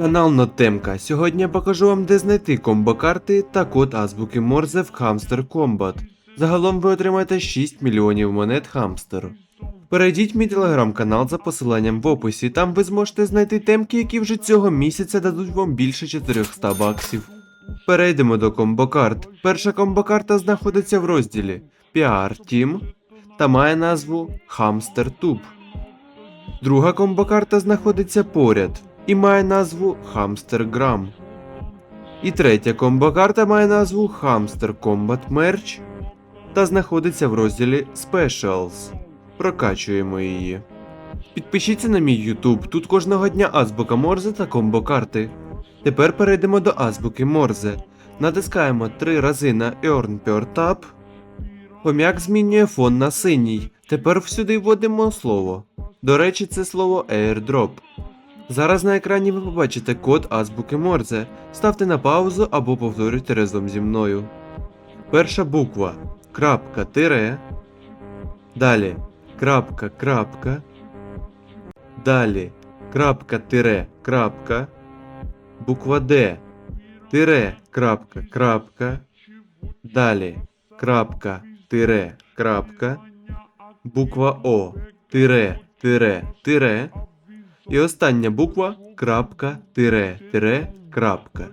Канал Нотемка. Сьогодні я покажу вам, де знайти комбо-карти та код азбуки Морзе в Hamster Combat. Загалом ви отримаєте 6 мільйонів монет Hamster. Перейдіть в мій телеграм-канал за посиланням в описі, там ви зможете знайти темки, які вже цього місяця дадуть вам більше 400 баксів. Перейдемо до комбо-карт. Перша комбо-карта знаходиться в розділі PR Team та має назву Hamster Tube. Друга комбо-карта знаходиться поряд і має назву Gram. І третя комбо-карта має назву Hamster Combat Merch та знаходиться в розділі Specials. Прокачуємо її. Підпишіться на мій YouTube, тут кожного дня азбука Морзе та комбо-карти. Тепер перейдемо до азбуки Морзе. Натискаємо три рази на Earn Per Tab. Хомяк змінює фон на синій. Тепер всюди вводимо слово. До речі, це слово airdrop. Зараз на екрані ви побачите код азбуки Морзе. Ставте на паузу або повторюйте разом зі мною. Перша буква крапка тире. Далі крапка крапка. Далі крапка тире крапка. Буква Д. Тире крапка крапка. Далі крапка тире крапка. Буква О. Тире тире тире. І остання буква крапка тире тире крапка.